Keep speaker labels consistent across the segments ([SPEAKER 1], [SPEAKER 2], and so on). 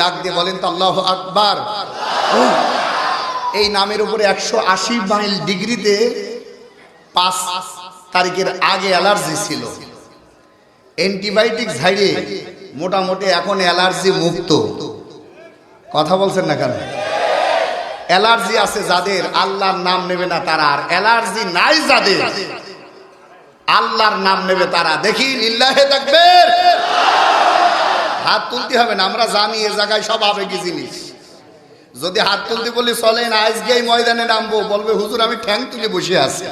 [SPEAKER 1] ডাক দিয়ে বলেন তো আল্লাহ আকবার। এই নামের উপরে একশো আশি মাইল ডিগ্রিতে পাঁচ তারিখের আগে অ্যালার্জি ছিল। অ্যান্টিবায়োটিক ঝাইড়ে মোটামুটি এখন অ্যালার্জি মুক্ত। কথা বলছেন না কেন? অ্যালার্জি আছে যাদের, আল্লাহর নাম নেবে না তারা। আর অ্যালার্জি নাই যাদের, আল্লাহর নাম নেবে তারা। দেখি, লিল্লাহে থাকবে হাত তুলতে হবে না, আমরা জানি এ জায়গায় সব আবেগী জিনিস। যদি হাত তুলতে বলি চলেন আজকে এই ময়দানে নামবো, বলবে, হুজুর, আমি ঠ্যাং তুলে বসে আছি।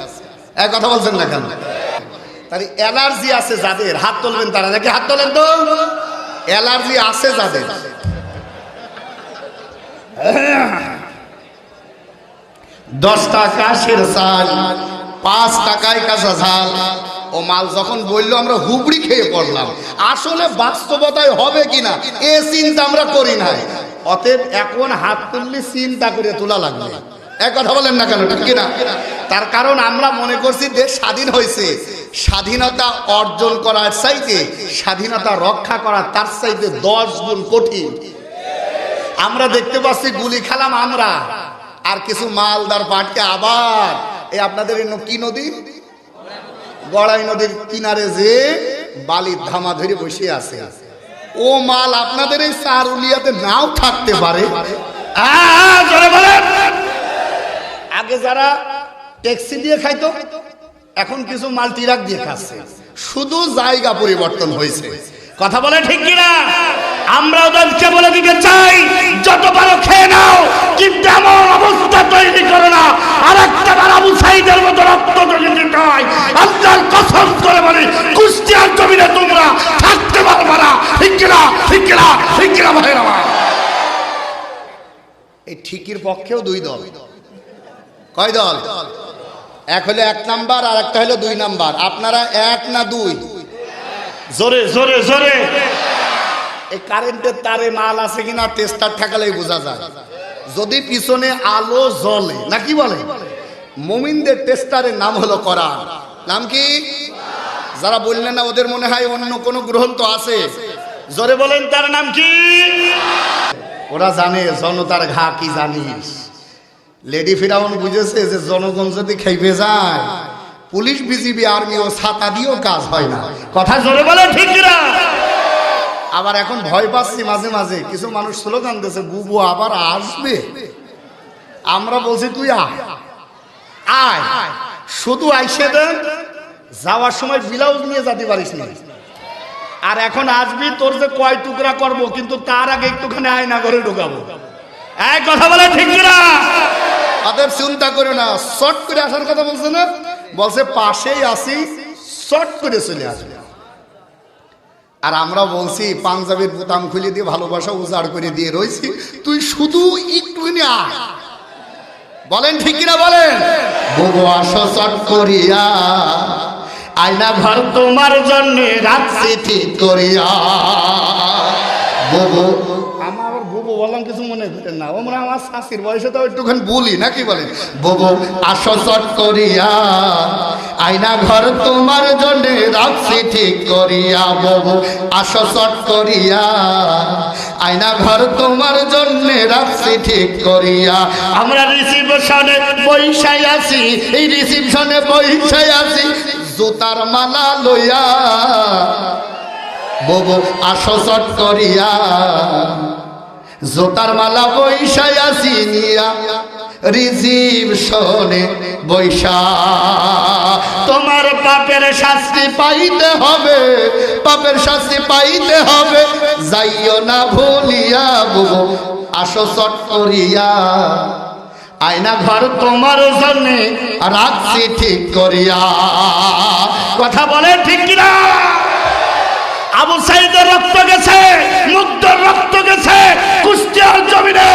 [SPEAKER 1] এক কথা বলছেন না কেন? তার অ্যালার্জি আছে যাদের, হাত তুলবেন তারা, নাকি হাত তোলেন তো? অ্যালার্জি আছে যাদের। দশ টাকা সের চাল পাঁচ টাকায় কাঁচা ঝাল। ও মাল যখন বলল, আমরা হুবড়ি খেয়ে পড়লাম। আসলে বাস্তবতায় হবে কিনা, এ চিন্তা আমরা করি নাই। অতএব এখন হাত তুললে চিন্তা করে তোলা লাগবে। এক কথা বলেন না কেন, ঠিক কিনা? তার কারণ আমরা মনে করছি দেশ স্বাধীন হয়েছে। স্বাধীনতা অর্জন করার চাইতে, স্বাধীনতা রক্ষা করা তার চাইতে দশ গুণ কঠিন। আমরা দেখতে পাচ্ছি গুলি খেলাম আমরা, আর কিছু মালদার পাটকে আবার। এই আপনাদের কি নদী? গড়াই নদীর কিনারে যে বালির ধামা ধরে বসে আছে। ও মাল আপনাদের এই চারুলিয়াতে নাও থাকতে পারে। আগে যারা ট্যাক্সি দিয়ে খাইতো, এখন কিছু মাল ট্রাক দিয়ে খাচ্ছে। শুধু জায়গা পরিবর্তন হয়েছে।
[SPEAKER 2] কথা বলে ঠিক কিনা? আমরা ওদেরকে বলে দিতে চাই যত পারো খেয়ে নাও কিন্তু এমন অবস্থা তৈরি করো না। আর একটা বার আবু সাইদের মতো রক্ত যদি দিতে হয়। আল্লাহর কসম করে বলি কুষ্টিয়ার জমিনে তোমরা থাকতে পারবে না। ঠিক কিনা ঠিক কিনা ভাই আমার।
[SPEAKER 1] এই ঠিকির পক্ষেও দুই দল। কয় দল? এক হলো এক নাম্বার আর একটা হলো দুই নাম্বার। আপনারা এক না দুই?
[SPEAKER 2] জোরে জোরে জোরে।
[SPEAKER 1] এই কারেন্টের তারে মাল আছে কিনা টেস্টার ঠেকালেই বোঝা যায়। যদি পিছনে আলো জ্বলে, না কি বলে? মোমিনদের টেস্টারের নাম হলো করান নাম কি? যারা বললেন না, ওদের মনে হয় অন্য কোনো গ্রন্থ আছে।
[SPEAKER 2] জোরে বলেন, তার নাম কি?
[SPEAKER 1] ওরা জানে, জনতার ঘা কি জানিস লেডি ফিরাউন বুঝেছে যে জনগণ যদি খাইবে যায়, পুলিশ, বিজিবি, আর্মি ও ছাতা দিয়েও কাজ হয় না।
[SPEAKER 2] কথা জোরে বলে ঠিক কিনা?
[SPEAKER 1] আবার এখন ভয় পাচ্ছি মাঝে মাঝে। কিছু মানুষ স্লোগান দিয়েছে, বুবু আবার আসবে? আমরা বলছি, তুই শুধু আইসে দেন যাওয়ার সময় ব্লাউজ নিয়ে যেতে পারিস না। আর এখন আসবি, তোর যে কয় টুকরা করব, কিন্তু তার আগে একটুখানি আয়না করে ঢুকাবো।
[SPEAKER 2] এক কথা বলে ঠিক কিনা?
[SPEAKER 1] অতএব চিন্তা করো না শর্ট করে আসার কথা বলছে না? বলছে, পাশেই আসি শর্ট করে চলে আসবে। আর আমরা বলছি, পাঞ্জাবির বোতাম খুলে দিয়ে ভালোবাসা উজাড় করে দিয়ে রয়েছি। তুই শুধু একটু আয়। বলেন, ঠিক না বলেন? বউ আসো চট করিয়া, আয়না ঘর তোমার জন্য রাখছি ঠিক করিয়া। বুবু বললাম, কিছু মনে করেন না। মনে আমার শাশির বয়সে তো একটুখানি বলি, নাকি বলে? বুবু, আসো চট করিয়া, আয়না ঘর তোমার জন্য রাখছি ঠিক করিয়া, বুবু, আসো চট করিয়া, আয়না ঘর তোমার জন্য রাখছি ঠিক করিয়া।
[SPEAKER 2] আমরা রিসিপশনে
[SPEAKER 1] পয়সায় আছি, এই রিসিপশনে পয়সায় আছি, জুতার মালা লইয়া, ববু, আসো চট করিয়া। জোতার মালা বৈশায় আসি নিয়া রিজিব শোনে বৈশা।
[SPEAKER 2] তোমার পাপের শাস্তি
[SPEAKER 1] পাইতে হবে, পাপের শাস্তি পাইতে হবে। যাইও না ভুলিয়া বুবু, আসো চট করিয়া। আয়না ঘর তোমার জন্য রাখছি ঠিক করিয়া।
[SPEAKER 2] কথা বলে ঠিক কিনা? আবু সাইদের রক্ত গেছে, মুগ্ধর রক্ত গেছে, কুষ্টিয়ার জমিনে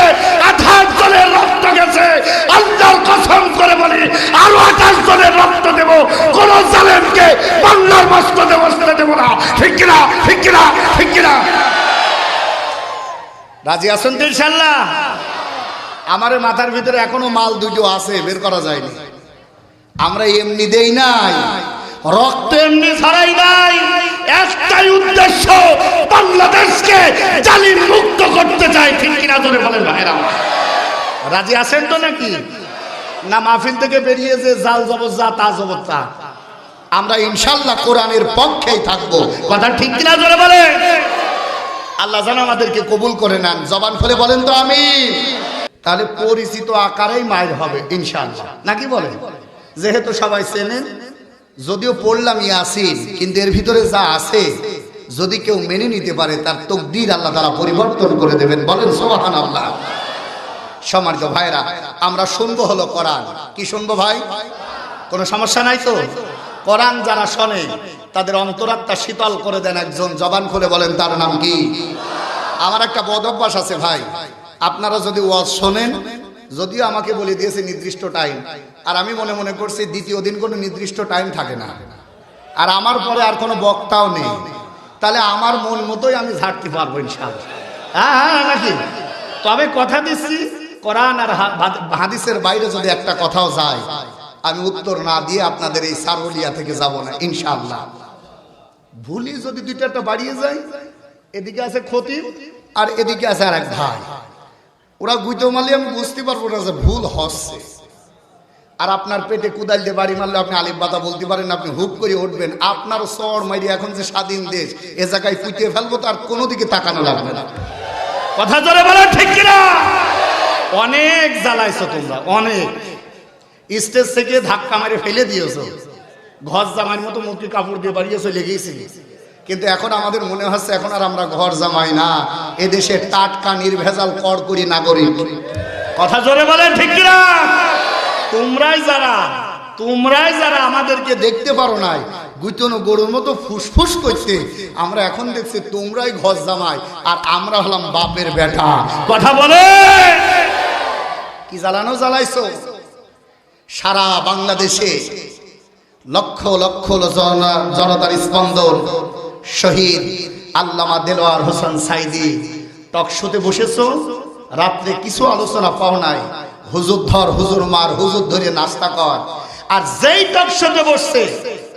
[SPEAKER 2] আঠাশ জনের রক্ত গেছে। আল্লাহর কসম করে বলি, আরও আঠাশ জনের রক্ত দেব, কোন জালেমকে বাংলার মস্তদে বসতে দেব না। ঠিক কিনা? ঠিক কিনা? ঠিক কিনা?
[SPEAKER 1] রাজি আছেন তো ইনশাল্লাহ আমার মাথার ভিতরে এখনও মাল দুটো আছে, বের করা যায়নি। আমরা এমনি দেই নাই, রক্ত
[SPEAKER 2] এমনি ছাড়াই নাই। একটাই উদ্দেশ্য বাংলাদেশকে জালিম মুক্ত করতে চায় ঠিক কিনা ধরে বলেন ভাইরা রাজি আছেন তো নাকি? না, মাহফিল থেকে বেরিয়ে যে জাল জবর যা, তা জবর তা।
[SPEAKER 1] আমরা ইনশাল্লাহ কোরআনের পক্ষেই থাকব।
[SPEAKER 2] কথা ঠিক কিনা ধরে বলেন?
[SPEAKER 1] আল্লাহ যেন আমাদেরকে কবুল করে নেন। জবান খুলে বলেন তো আমি তাহলে পরিচিত আকারেই মায়ের হবে, ইনশাল্লাহ। নাকি বলেন? যেহেতু সবাই চেনেন যদিও পড়লাম ইয়াসিন, কিন্তু এর ভিতরে যা আছে, যদি কেউ মেনে নিতে পারে, তার তকদির আল্লাহ তারা পরিবর্তন করে দেবেন। বলেন সোহান আল্লাহ সমার্য ভাইরা আমরা শুনব হলো কোরআন। কি শুনব ভাই? কোনো সমস্যা নাই তো? কোরআন যারা শোনে, তাদের অন্তরাত্মা শীতল করে দেন একজন, জবান খুলে বলেন, তার নাম কি? আমার একটা বদ অভ্যাস আছে ভাই। আপনারা যদি ওয়াজ শোনেন যদিও আমাকে বলে দিয়েছে নির্দিষ্ট টাইম আর আমি মনে মনে করছি দ্বিতীয় দিন কোনো নির্দিষ্ট টাইম থাকে না। আর আমার পরে আর কোনো বক্তাও নেই। তাহলে আমার মন মতোই আমি ঝাড়তে পারব ইনশাআল্লাহ। হ্যাঁ হ্যাঁ নাকি? তবে কথা দিচ্ছি, কোরআন আর হাদিসের বাইরে যদি একটা কথাও যায়, আমি উত্তর না দিয়ে আপনাদের এই সারুলিয়া থেকে যাব না ইনশাল্লাহ ভুলি যদি দুইটা একটা বাড়িয়ে যায়, এদিকে আছে ক্ষতি আর এদিকে আছে আর এক ভাই। ওরা গুইতে মারলে আমি বুঝতে পারব না যে ভুল হচ্ছে। আর আপনার পেটে কুদাল দিয়ে বাড়ি মারলে আপনি আলিফ বাতা বলতে পারেন, আপনি হুপ করে উঠবেন। আপনার সর মারি এখন যে স্বাধীন দেশ, এ জায়গায় পুঁতে ফেলব তার কোনো দিকে তাকানো লাগবে না।
[SPEAKER 2] কথা ধরে বলেন ঠিক কিনা? অনেক জ্বালাইছো তোমরা, অনেক।
[SPEAKER 1] স্টেজ থেকে ধাক্কা মারে ফেলে দিয়েছ। ঘর জামাইয়ের মতো মুখে কাপড় দিয়ে বাড়িয়ে চলে কিন্তু এখন আমাদের মনে হচ্ছে এখন আর আমরা ঘর জামাই না। এদেশে টাটকা, নির্ভেজাল কর করি নাগরিক।
[SPEAKER 2] কথা জোরে বলেন, ঠিক তোমরাই যারা
[SPEAKER 1] তোমরাই যারা আমাদেরকে দেখতে পারো নাই গুইতনো গরুর মতো ফুসফুস করছে, আমরা এখন দেখছি তোমরাই ঘর জামাই, আর আমরা হলাম বাপের বেটা।
[SPEAKER 2] কথা বলে?
[SPEAKER 1] কি জ্বালানো জ্বালাইছো? সারা বাংলাদেশে লক্ষ লক্ষ জন- জনতার স্পন্দন। শহীদ আল্লামা দেলোয়ার হোসেন সাইদি। টকশোতে বসেছো? রাত্রে কিছু আলোচনা পাও নাই। হুজুর ধর, হুজুর মার, হুজুর ধরে নাস্তা কর। আর যেই টকশোতে বসছে,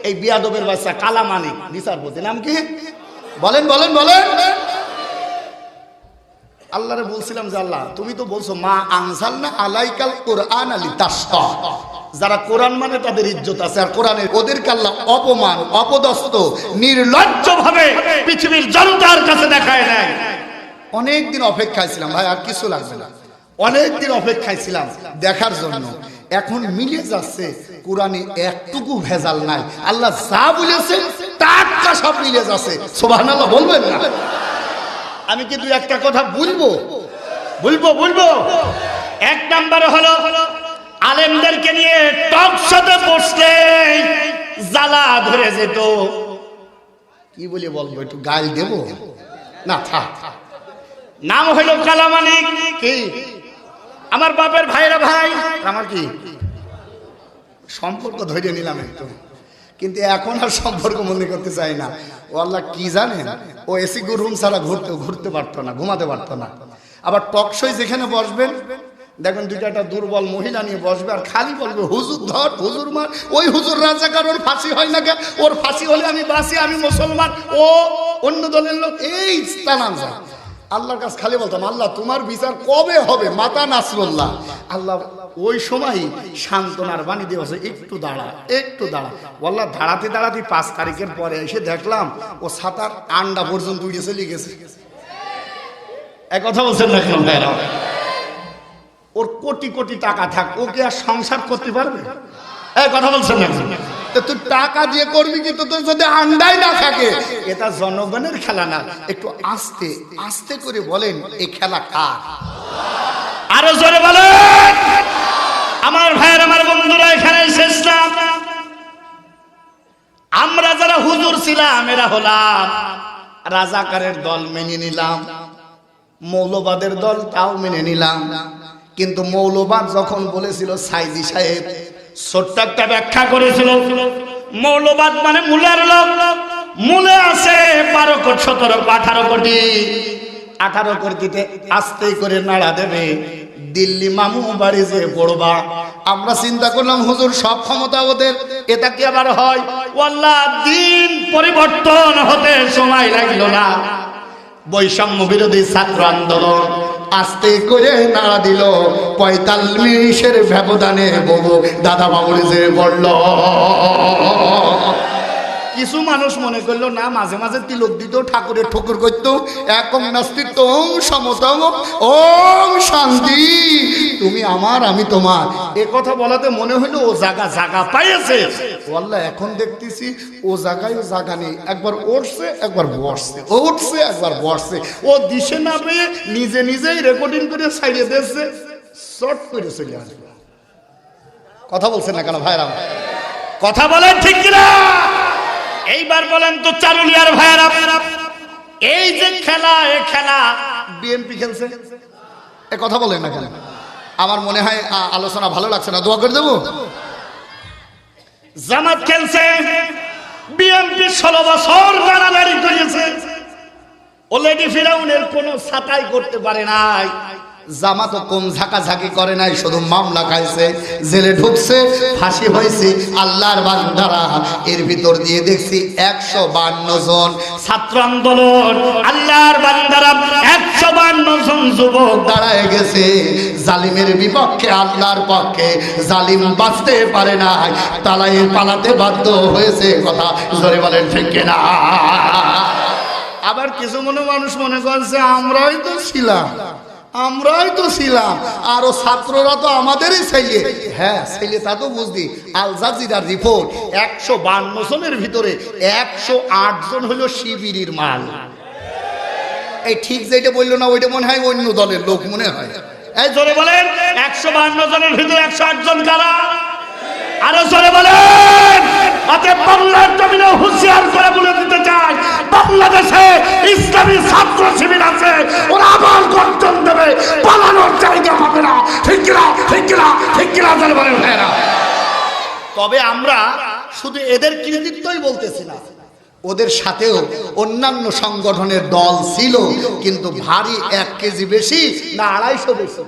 [SPEAKER 1] এই বিয়াদবের বাচ্চা কালামানিক, বিচারপতি। নাম কি? বলেন বলেন বলেন। আল্লাহরে বলছিলাম যে আল্লাহ, তুমি তো বলছো, মা আনসাল না আলাইকাল কোরআন আলী তাস্তা যারা কোরআন মানে তাদের ইজ্জত আছে আর কোরআনের ওদেরকে আল্লাহ অপমান, অপদস্থ নির্লজ্জ
[SPEAKER 2] ভাবে পৃথিবীর জনতার কাছে দেখায় নেয়।
[SPEAKER 1] অনেকদিন অপেক্ষায় ছিলাম, ভাই, আর কিছু লাগবে না। অনেকদিন অপেক্ষায় ছিলাম দেখার জন্য। এখন মিলে যাচ্ছে, কোরআনে একটুকু ভেজাল নাই। আল্লাহ যা বলেছে টাটকা সব মিলে যাচ্ছে। সোভান আল্লাহ বলবেন না? আমি কি দুই একটা কথা বলব?
[SPEAKER 2] বলব বলব। এক নম্বরে হলো আলেমদেরকে নিয়ে টক সাথে বসলে জ্বালা ধরে যেত।
[SPEAKER 1] কি বলে বলব একটু গাল দেব? না থাক।
[SPEAKER 2] নাম হইল কালামানিক।
[SPEAKER 1] কি?
[SPEAKER 2] আমার বাপের ভাইরা ভাই।
[SPEAKER 1] আমার কি? সম্পর্ক ধরে নিলাম একটু। কিন্তু এখন আর সম্পর্ক মনে করতে চাই না। ও আল্লাহ কি জানেন ও এসি রুম ছাড়া ঘুরতে ঘুরতে পারতো না ঘুমাতে পারতো না। আবার টকশই যেখানে বসবেন দেখবেন দুইটা একটা দুর্বল মহিলা নিয়ে বসবে আর খালি বলবে হুজুর ধর হুজুর মার ওই হুজুর রাজাকার ওর ফাঁসি হয় না কেন ওর ফাঁসি হলে আমি বাসি আমি মুসলমান। ও অন্য দলের লোক এই স্থানান্তর আল্লাহর কাছে খালি বলতাম আল্লাহ তোমার বিচার কবে হবে মাতা নাসরুল্লাহ? আল্লাহ ওই সময় সান্ত্বনার বাণী দিয়ে বলছে, একটু দাঁড়া একটু দাঁড়া। বললা দাঁড়াতে দাঁড়াতে পাঁচ তারিখের পরে এসে দেখলাম ও সাতার আন্ডা পর্যন্ত উঠে চলে গেছে।
[SPEAKER 2] এক কথা বলছেন না কেন ভাইরা
[SPEAKER 1] ওর কোটি কোটি টাকা থাক ওকে আর সংসার করতে পারবে?
[SPEAKER 2] এক কথা বলছেন
[SPEAKER 1] তুই টাকা দিয়ে করবি কিন্তু তোর যদি আন্ডাই না থাকে। এটা জনগণের খেলা না। একটু আস্তে আস্তে করে বলেন, এই খেলা কার?
[SPEAKER 2] আরও জোরে বলেন। আমার ভাইয়ের, আমার বন্ধুরা, এখানে না। আমরা যারা হুজুর ছিলাম, এরা হলাম
[SPEAKER 1] রাজাকারের দল মেনে নিলাম, মৌলবাদের দল তাও মেনে নিলাম। কিন্তু মৌলবাদ যখন বলেছিল সাইদি সাহেব
[SPEAKER 2] ছোট্ট একটা ব্যাখ্যা করেছিল। মৌলবাদ মানে মূলের লোক। মূলে আছে বারো কোটি, সতেরো আঠারো কোটি।
[SPEAKER 1] আঠারো কোটিতে আস্তে করে নাড়া দেবে। দিল্লি মামু বাড়ি যে পড়বা, আমরা চিন্তা করলাম, হুজুর, সব ক্ষমতা ওদের। এটা কি আবার হয়?
[SPEAKER 2] আল্লাহ দিন পরিবর্তন হতে সময় লাগল না। বৈষম্য বিরোধী ছাত্র আন্দোলন
[SPEAKER 1] আস্তে করে নাড়া দিল। পঁয়তাল্লিশের ব্যবধানে বউ দাদা বাবুর যে বলল কিছু মানুষ মনে করল, না, মাঝে মাঝে তিলক দিত ঠাকুরের ঠকুর করতো। একম নাস্তিত্ব ওম সমতম ওম শান্তি। তুমি আমার, আমি তোমার। এ কথা বলাতে মনে হলো ও জায়গা জায়গা পাইছে ওয়াল্লাহ, এখন দেখতেছি ও জায়গায় ও জায়গা নেই। একবার উঠছে একবার বসছে উঠছে একবার বসছে ও দিশে না পেয়ে নিজে নিজেই রেকর্ডিং করে সাইডে দিচ্ছে শর্ট করে চলে আসবে কথা বলছে না কেন ভাইরা?
[SPEAKER 2] কথা বলেন ঠিক কিনা? এইবার বলেন তো চারুলিয়ার ভাইয়েরা এই যে খেলা এ খেলা।
[SPEAKER 1] বিএনপি খেলছে? এ কথা বলেন না কেন? আমার মনে হয় আলোচনা ভালো লাগছে না। দোয়া করে দেবো?
[SPEAKER 2] জামাত খেলছে। বিএনপি ষোলো বছর লড়ালড়ি করেছে। অলরেডি ফিরাউনের কোনো ছাতাই করতে পারে নাই।
[SPEAKER 1] জামাত কম ঝাঁকাঝাঁকি করে নাই, শুধু মামলা খাইছে, জেলে ঢুকছে, ফাঁসি হয়েছে আল্লাহর বান্দারা এর ভিতর দিয়ে দেখছি একশো বান্ন জন
[SPEAKER 2] ছাত্র আন্দোলন, আল্লাহর বান্দারা একশো বান্ন জন যুবক
[SPEAKER 1] দাঁড়ায় গেছে। জালিমের বিপক্ষে, আল্লাহর পক্ষে, জালিম বাঁচতে পারে না তালাই পালাতে বাধ্য হয়েছে, কথা জোরে বলেন ঠিক না আবার কিছু মনে মানুষ মনে করছে, আমরাই তো ছিলাম। আমরাই তো ছিলাম। আর ও ছাত্ররা তো আমাদেরই ছেলে। হ্যাঁ ছেলে তা তো বুঝলি। আল জাজিরার রিপোর্ট একশো বান্ন জনের ভিতরে একশো আট জন হলো শিবিরির মাল। এই ঠিক যেটা বলল না, ওইটা মনে হয় অন্য দলের লোক মনে হয়।
[SPEAKER 2] এই জোরে বলেন, একশো বান্ন জনের ভিতরে একশো আট জন কারা? আরও জোরে বলেন। বাংলার জমিনে হুঁশিয়ার করে বলে দিতে চাই, বাংলাদেশে ইসলামী ছাত্র শিবির আছে, ওরা আবার গর্জন দেবে, পালানোর জায়গা পাবে না। বলেন ভাইয়েরা।
[SPEAKER 1] তবে আমরা শুধু এদের কৃতিত্বই বলতেছি না, ওদের সাথেও অন্যান্য সংগঠনের দল ছিল, কিন্তু ভারী এক কেজি বেশি না আড়াইশো বেশি।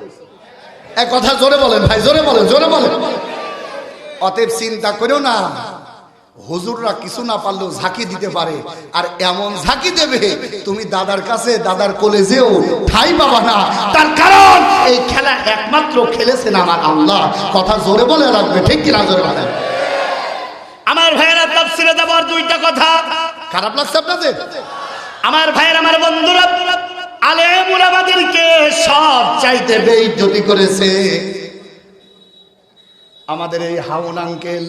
[SPEAKER 1] এক কথা জোরে বলেন ভাই, জোরে বলেন জোরে বলেন। অতএব চিন্তা করেও না। হুজুররা কিছু না পারলেও ঝাঁকি দিতে পারে। আর এমন ঝাঁকি দেবে তুমি দাদার কাছে দাদার কলেজেও ঠাই পাবা না তার কারণ এই খেলা একমাত্র খেলেছেন আমার আল্লাহ। কথা জোরে বলে রাখবে ঠিক কিনা জোরে বলেন
[SPEAKER 2] আমার ভাইয়েরা তাফসিরে দেওয়ার দুইটা কথা।
[SPEAKER 1] খারাপ লাগছে আপনাদের?
[SPEAKER 2] আমার ভাইয়ের আমার বন্ধুরা আলেমুল আমাদেরকে সব চাইতে
[SPEAKER 1] বেইজ্জতি করেছে। আমাদের এই হাউন আঙ্কেল।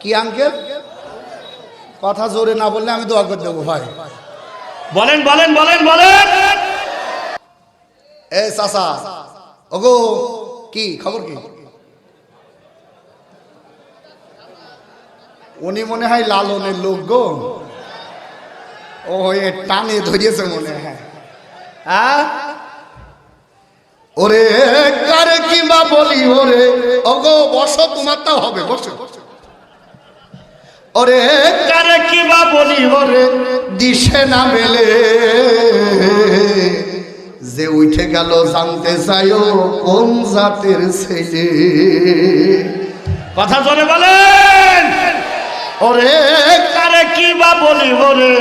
[SPEAKER 1] কি আঙ্কেল? কথা জোরে না বললে আমি দোয়া করে দেবো ভাই।
[SPEAKER 2] বলেন বলেন বলেন বলেন।
[SPEAKER 1] এ চাচা ওগো কি খবর কি? উনি মনে হয় লালনের লোক গো। ও টানে ধরিয়েছে মনে হয়। হ্যাঁ? ওরে কারে কি বা বলি ওরে? ওগো বসো, তোমারটাও হবে, বসো। ওরে
[SPEAKER 2] কারে কি বা বলি ওরে?
[SPEAKER 1] দিশে না মেলে। যে উঠে গেল, জানতে চাইও কোন জাতের ছেলে।
[SPEAKER 2] কথা জোরে বলেন।
[SPEAKER 1] ওরে
[SPEAKER 2] কারে কি বা বলি ওরে?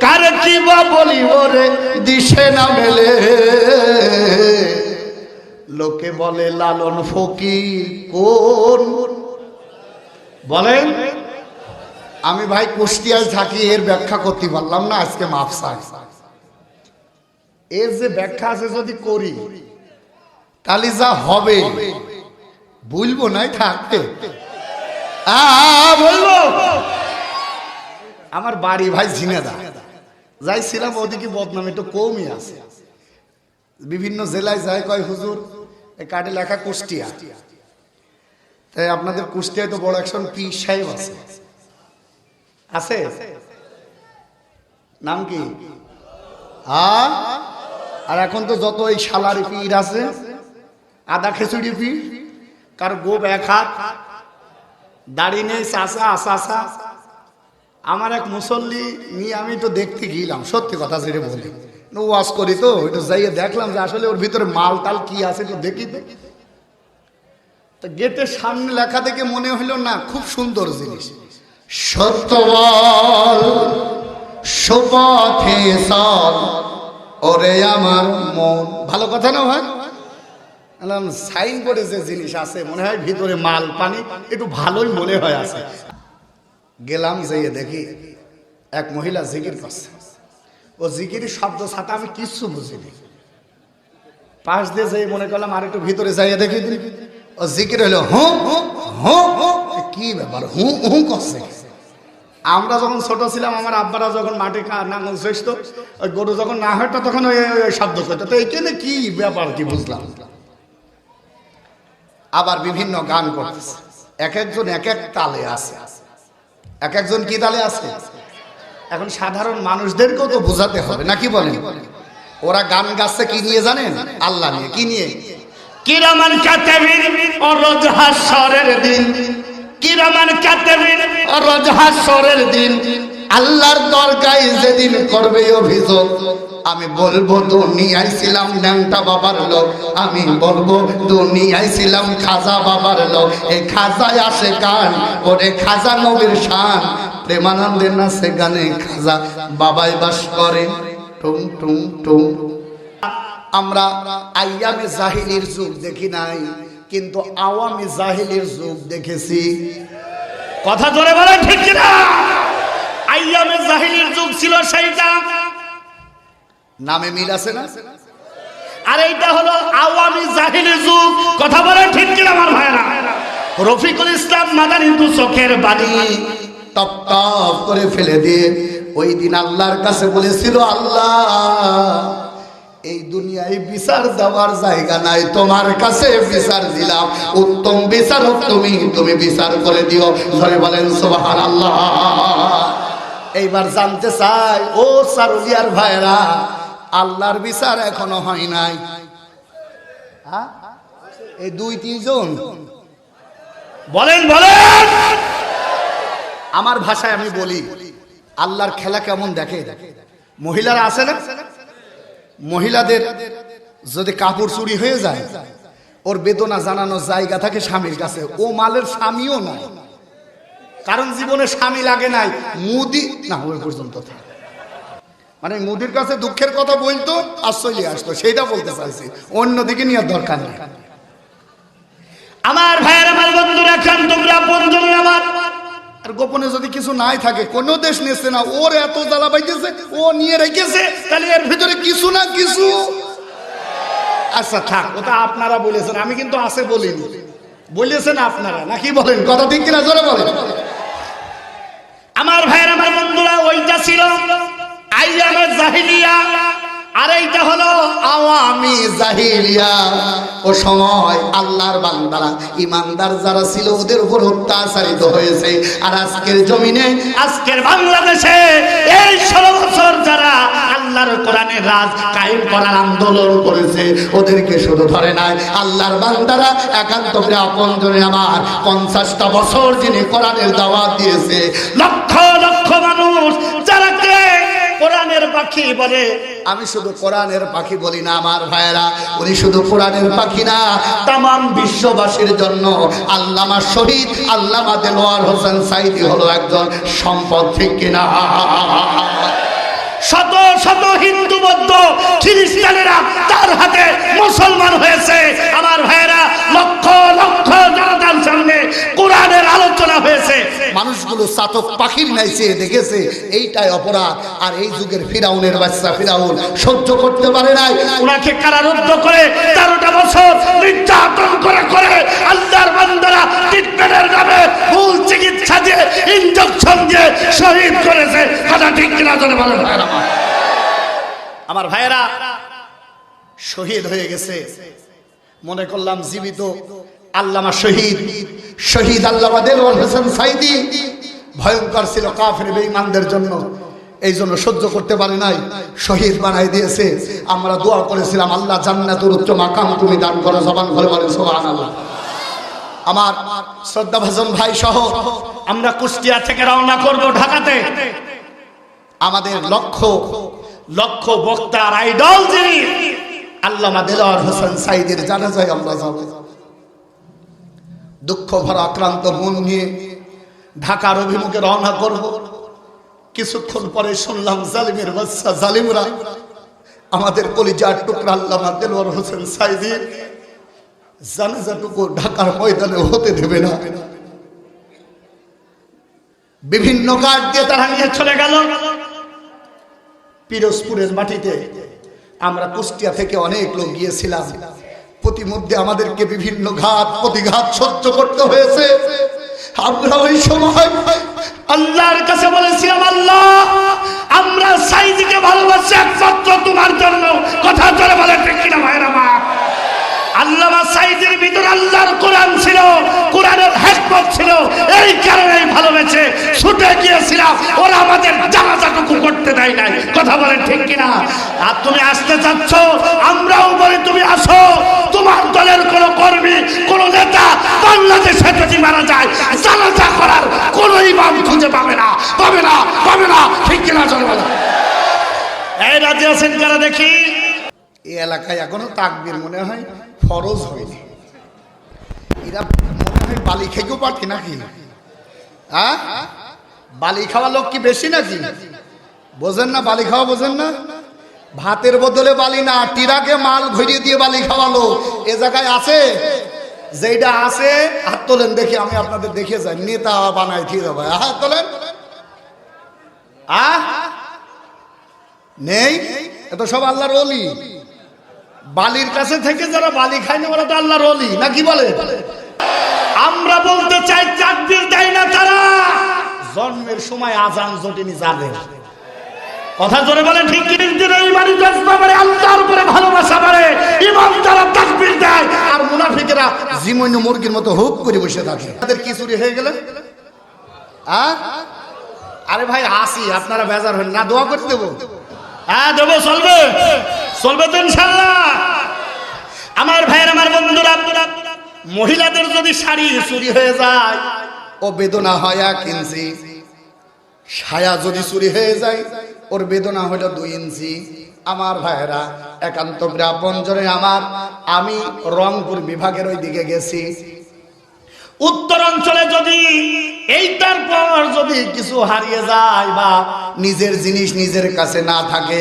[SPEAKER 1] কারে কি বা বলি ওরে? দিশে না মেলে। লোকে বলে লালন ফকির, কোন?
[SPEAKER 2] বলেন,
[SPEAKER 1] আমি ভাই কুষ্টিয়ায় থাকি, এর ব্যাখ্যা করতে পারলাম না, আজকে মাফ চাই। এর যে ব্যাখ্যা আছে যদি করি, তাহলে যা হবে বলব নাই থাকতে আমার বাড়ি ভাই ঝিনেদা যাইছিলাম, ওদিকে বদনাম একটু কমই আছে। বিভিন্ন জেলায় যায়, কয়, হুজুর এই কার্ডে লেখা কুষ্টিয়া। তাই আপনাদের কুষ্টিয়ায় তো বড় একজন পি সাহেব আছে। আছে? নাম কি? হ্যাঁ আর এখন তো যত এই সালারি পীর আছে, আদা খেচুড়ি পীর, কার গোপ এক হাত, দাড়ি নেই চাষা আশাশা আমার এক মুসল্লি নিয়ে আমি তো দেখতে গেলাম, সত্যি কথা যেটা বলি। নো ওয়াশ করি তো যাইয়ে দেখলাম যে আসলে ওর ভিতরে মাল টাল কি আছে দেখি তো। গেটের সামনে লেখা দেখে মনে না, খুব সুন্দর জিনিস। ওরে আমার মন। ভালো কথা না ভাই? সাইন করে যে জিনিস আছে, মনে হয় ভিতরে মাল পানি, একটু ভালোই মনে হয় আছে। গেলাম যেয়ে দেখি, এক মহিলা জিকির করছে। ও জিকির শব্দ ছাতা আমি কিচ্ছু বুঝিনি। পাশ দিয়ে যাই মনে করলাম আর একটু ভিতরে যাইয়ে দেখি ও জিকির হলো হু হু কি ব্যাপার? হু হু করছে। আমরা যখন ছোট ছিলাম, আমার আব্বারা যখন কা- নাঙল শেষত ওই গরু যখন না হতো তখন ওই শব্দ করতো। তো এইখানে কি ব্যাপার কি বুঝলাম? আবার বিভিন্ন গান করতেছে। এক একজন এক এক তালে আছে। এক একজন কি তালে আছে? এখন সাধারণ মানুষদেরকেও তো বোঝাতে হবে নাকি বলেন? ওরা গান গাছে কি নিয়ে জানেন? আল্লাহ নিয়ে, কি নিয়ে?
[SPEAKER 2] কিরামান দিন। কিরামান দিন।
[SPEAKER 1] আল্লাহর দরগায় যেদিন করবে অভিযোগ, আমি বলব, দুনিয়ায় ছিলাম ন্যাংটা বাবার লোক। আমি বলব, দুনিয়ায় ছিলাম খাজা বাবার লোক। এই খাজায় আসে গান ওরে খাজা নবীর শান। প্রেমানন্দের নাচে গানে খাজা বাবাই বাস করে। টুম টুম টুম আমরা আইয়ামে জাহিলির যুগ দেখি নাই, কিন্তু আওয়ামী জাহিলির যুগ দেখেছি।
[SPEAKER 2] কথা জোরে বলে ঠিক কিনা? আইয়ামে জাহিলির যুগ ছিল সেইটা।
[SPEAKER 1] নামে মিল আছে না?
[SPEAKER 2] আর এইটা হলো আওয়ামী জাহিলি যুগ। কথা বলে ঠিক কিনা আমার ভাইরা রফিকুল ইসলাম মাদানী দু চোখের বাণী।
[SPEAKER 1] টপ টপ করে ফেলে দিয়ে ওই দিন আল্লাহর কাছে বলেছিল আল্লাহ এই দুনিয়ায় বিচার দেওয়ার জায়গা নাই তোমার কাছে বিচার দিলাম। উত্তম বিচারক তুমি তুমি বিচার করে দিও। ধরে বলেন সোহান আল্লাহ এইবার জানতে চাই, ও সারুলিয়ার ভাইরা, আল্লাহর বিচার এখনও হয় নাই। হ্যাঁ? এই দুই তিনজন।
[SPEAKER 2] বলেন বলেন!
[SPEAKER 1] আমার ভাষায় আমি বলি, আল্লাহর খেলা কেমন দেখে? মহিলারা আছে না? মহিলাদের যদি কাপড় চুরি হয়ে যায়, ওর বেদনা জানানোর জায়গা থাকে স্বামীর কাছে। ও মালের স্বামীও নাই কারণ জীবনে স্বামী লাগে নাই মুদি না ওই পর্যন্ত মানে মুদির কাছে দুঃখের কথা বলতো চলে আসতো সেইটা বলতে চাইছি। অন্যদিকে নেওয়ার দরকার নেই।
[SPEAKER 2] আমার ভাইয়ের আমার বন্ধুরা খান তোমরা বন্ধুরা আমার।
[SPEAKER 1] আর গোপনে যদি কিছু নাই থাকে কোনো দেশ নেছে না ওর এত জ্বালা পাইতেছে ও নিয়ে রেখেছে তাহলে এর ভিতরে কিছু না কিছু। আচ্ছা থাক ওটা আপনারা বলেছেন আমি কিন্তু আছে বলিনি। বলেছেন আপনারা নাকি বলেন? কথা ঠিক কিনা? জোরে বলেন।
[SPEAKER 2] আমার ভাইয়ের আমার বন্ধুরা ওইটা ছিল। আইয়ামে জাহিলিয়া আর এইটা হলো
[SPEAKER 1] আওয়ামী জাহিলিয়া। ও সময় আল্লাহর বান্দারা, ইমানদার যারা ছিল, ওদের উপর অত্যাচারিত হয়েছে। আর আজকের জমিনে,
[SPEAKER 2] আজকের বাংলাদেশে এই ষোলো বছর যারা আল্লাহর কোরআনের রাজ কায়েম করার আন্দোলন
[SPEAKER 1] করেছে, ওদেরকে শুধু ধরে নাই। আল্লাহর বান্দারা একান্ত আপন জনে আমার পঞ্চাশটা বছর যিনি কোরআনের দাওয়াত দিয়েছে,
[SPEAKER 2] লক্ষ লক্ষ মানুষ কোরআনের পাখি বলে।
[SPEAKER 1] আমি শুধু কোরআনের পাখি বলি না আমার ভাইয়েরা। উনি শুধু কোরআনের পাখি না তাম বিশ্ববাসীর জন্য আল্লামা শহীদ আল্লামা দেলোয়ার হোসেন সাইদি হলো একজন সম্পদ ঠিক কিনা?
[SPEAKER 2] শত শত হিন্দু বৌদ্ধ খ্রিস্টানেরা তার হাতে মুসলমান হয়েছে। আমার ভাইয়েরা লক্ষ লক্ষ জনতার সামনে কোরআনের হয়েছে
[SPEAKER 1] মানুষগুলো চাতক পাখির নাইছে দেখেছে এইটাই অপরাধ। আর এই যুগের ফিরাউনের বাচ্চা ফিরাউন সহ্য করতে পারে নাই।
[SPEAKER 2] ওনাকে কারারুদ্ধ করে তেরোটা বছর নির্যাতন করে করে আল্লাহর বান্দারা ট্রিটমেন্টের নামে ভুল চিকিৎসা দিয়ে ইঞ্জেকশন দিয়ে শহীদ করেছে। কথা ঠিক কিনা জনে বলেন। আমার।
[SPEAKER 1] আমার ভাইয়েরা শহীদ হয়ে গেছে। মনে করলাম জীবিত। আল্লামা শহীদ শহীদ আল্লামা দেলোয়ার হোসেন সাইদি। ভয়ঙ্কর ছিল কাফের বেঈমানদের জন্য। এই জন্য সহ্য করতে পারে নাই। শহীদ বানাই দিয়েছে। আমরা দোয়া করেছিলাম, আল্লাহ জান্নাতুর উচ্চ মাকাম তুমি দান করো, জবান ঘরে বলে সোহান আমার শ্রদ্ধা ভাজন ভাই সহ
[SPEAKER 2] আমরা কুষ্টিয়া থেকে রওনা করব ঢাকাতে।
[SPEAKER 1] আমাদের লক্ষ্য
[SPEAKER 2] লক্ষ বক্তার আইডল যিনি
[SPEAKER 1] আল্লামা দেলোয়ার হোসেন সাইদের জানাজায় আমরা যাব। দুঃখ ভরা আক্রান্ত মন নিয়ে ঢাকার অভিমুখে রওনা করব। কিছুক্ষণ পরে শুনলাম জালিমের বাচ্চা জালিমরা আমাদের কলিজার টুকরা আল্লামা দেলোয়ার হোসেন সাইদি জানাজাটুকু ঢাকার ময়দানে হতে দেবে না। বিভিন্ন কাঠ দিয়ে তারা নিয়ে চলে গেল। পিরোজপুরের মাটিতে আমরা কুষ্টিয়া থেকে অনেক লোক গিয়েছিলাম। প্রতিমধ্যে আমাদেরকে বিভিন্ন ঘাত, প্রতিঘাত সহ্য করতে হয়েছে। আমরা ওই সময়
[SPEAKER 2] আল্লাহর কাছে বলেছিলাম, আল্লাহ, আমরা সাইদিকে ভালোবাসি একমাত্র তোমার জন্য। কথা চলে বলে কিনা ভাইরা আল্লামা সাইদের ভিতরে আল্লাহর কোরআন ছিল, কোরআনের হেকমত ছিল। এই কারণেই ভালোবেসে ছুটে গিয়েছিলাম। ওরা আমাদের জানাজাটুকু করতে দেয় নাই। কথা বলেন ঠিক কিনা? আর তুমি আসতে চাচ্ছ? আমরাও বলি, তুমি আসো। তোমার দলের কোন কর্মী, কোন নেতা বাংলাদেশে যদি মারা যায়, জানাজা করার কোন ইমাম খুঁজে পাবে না। পাবে না পাবে না। ঠিক কিনা চলে বলো এই রাজ্যে আছেন কারা দেখি?
[SPEAKER 1] এই এলাকায় এখনও তাকবির মনে হয় ফরজ হয়নি। এরা মনে হয় বালি খেকেও পাঠে নাকি? বালি খাওয়া লোক কি বেশি নাকি? বোঝেন না, বালি খাওয়া বোঝেন না? ভাতের বদলে বালি না, টিরাকে মাল ঘুরিয়ে দিয়ে বালি খাওয়ালো এ জায়গায় আছে? যেটা আছে, হাত তোলেন, দেখি আমি আপনাদের দেখে যাই। নেতা বানাই ঠিক হবে হাত তোলেন? আহ নেই? এত সব আল্লাহর অলি বালির কাছে থেকে যারা বালি খায় না ওরা তো আল্লাহর অলি নাকি বলে?
[SPEAKER 2] আমরা বলতে চাই চাকরির দেয় না তারা।
[SPEAKER 1] জন্মের সময় আজান জটিনি যাদের।
[SPEAKER 2] কথা জোরে বলে ঠিক ভালোবাসা তারা
[SPEAKER 1] আর মুরগির মতো করে বসে থাকে। তাদের হয়ে গেলে? আরে ভাই আপনারা বেজার হন না, দোয়া করে দেবো।
[SPEAKER 2] হ্যাঁ দেবো, চলবে। চলবে তো ইনশাল্লাহ। আমার ভাইয়ের, আমার বন্ধুরা, মহিলাদের যদি শাড়ি
[SPEAKER 1] চুরি হয়ে যায় ও বেদনা হয় এক ইঞ্চি। ছায়া যদি চুরি হয়ে যায়, ওর বেদনা হলো দুই ইঞ্চি। আমার ভাইয়েরা, একান্ত গ্রাপঞ্জনে আমার, আমি রংপুর বিভাগের ওই দিকে গেছি।
[SPEAKER 2] উত্তর অঞ্চলে যদি
[SPEAKER 1] এইটার পর যদি কিছু হারিয়ে যায় বা নিজের জিনিস নিজের কাছে না থাকে,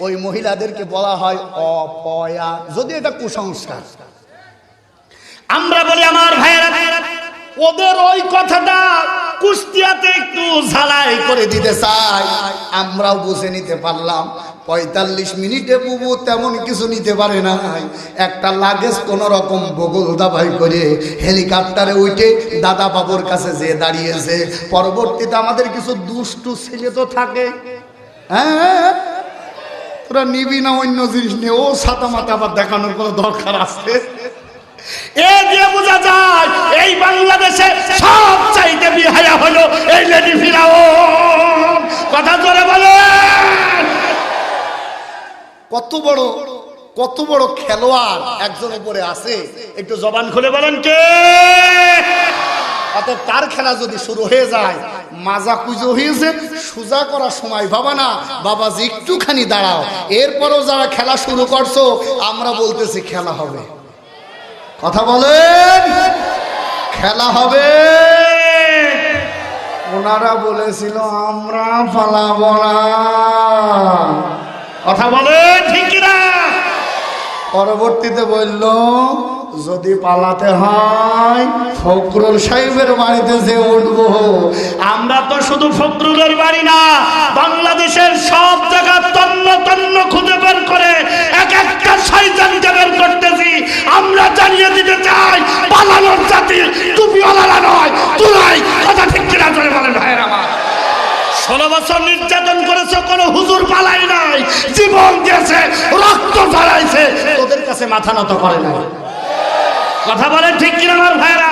[SPEAKER 1] ওই মহিলাদেরকে বলা হয় অপয়া। যদি এটা কুসংস্কার।
[SPEAKER 2] আমরা বলি, আমার ভাইয়েরা, ওদের ওই কথাটা কুষ্টিয়াতে একটু ঝালাই করে
[SPEAKER 1] করে দিতে চাই। আমরাও বুঝে নিতে পারলাম। পঁয়তাল্লিশ মিনিটে বুবু তেমন কিছু নিতে পারে না। একটা লাগেজ কোন রকম বগল দাবাই করে হেলিকপ্টারে উঠে দাদা বাবুর কাছে যে দাঁড়িয়েছে। পরবর্তীতে আমাদের কিছু দুষ্টু ছেলে তো থাকে। হ্যাঁ? তোরা নিবি না অন্য জিনিস নিয়ে। ও ছাতা মাথা আবার দেখানোর কোনো দরকার আছে?
[SPEAKER 2] এ বোঝা যায়, এই বাংলাদেশে সব চাইতে বিহায়া হলো এই লেডি ফিরাও কথা জোরে বলেন।
[SPEAKER 1] কত বড় কত বড় খেলোয়াড় একজন উপরে আছে? একটু জবান
[SPEAKER 2] খুলে বলেন কে?
[SPEAKER 1] অতএব তার খেলা যদি শুরু হয়ে যায়, মাজা কুজো হয়েছে, সোজা করার সময় বাবা না। বাবা যে একটুখানি দাঁড়াও। এরপরও যারা খেলা শুরু করছ, আমরা বলতেছি খেলা হবে। কথা বলেন? খেলা হবে। ওনারা বলেছিল, আমরা পালাবো না।
[SPEAKER 2] কথা বলে ঠিক কিনা?
[SPEAKER 1] পরবর্তীতে বলল যদি পালাতে হয় ফখরুল সাহেবের বাড়িতে যে উঠবো।
[SPEAKER 2] আমরা তো শুধু ফখরুলের বাড়ি না বাংলাদেশের সব জায়গা তন্ন তন্ন খুঁজে বের করে এক একটা শয়তানকে বের করতেছি। আমরা জানিয়ে দিতে চাই পালানোর জাতি টুপিওয়ালারা নয় তুলাই কথা ঠিক কিনা চলে বলেন ভাইয়ের আমার ষোলো বছর নির্যাতন করেছে, কোনো হুজুর পালাই নাই। জীবন দিয়েছে, রক্ত ঝরাইছে
[SPEAKER 1] তোদের কাছে মাথা নত করে না
[SPEAKER 2] কথা বলেন ঠিক কিনা আমার ভাইরা?